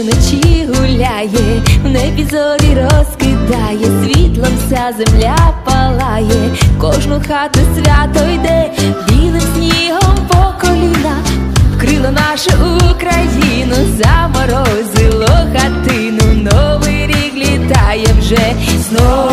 вночі гуляє, в небі зорі розкидає, світлом вся земля палає, кожну хату свято йде, білим снігом по коліна, вкрило нашу Україну, заморозило хатину, новий рік літає вже знову.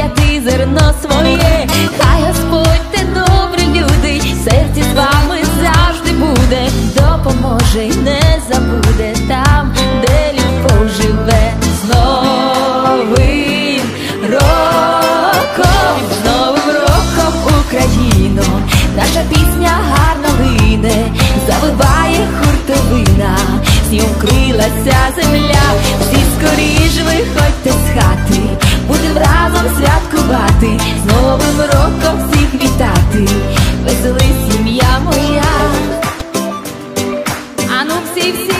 Сіяти зерно своє, хай Господь те добрі люди, серці з вами завжди буде, допоможе й не забуде весели сім'я моя. Ану всі, всі,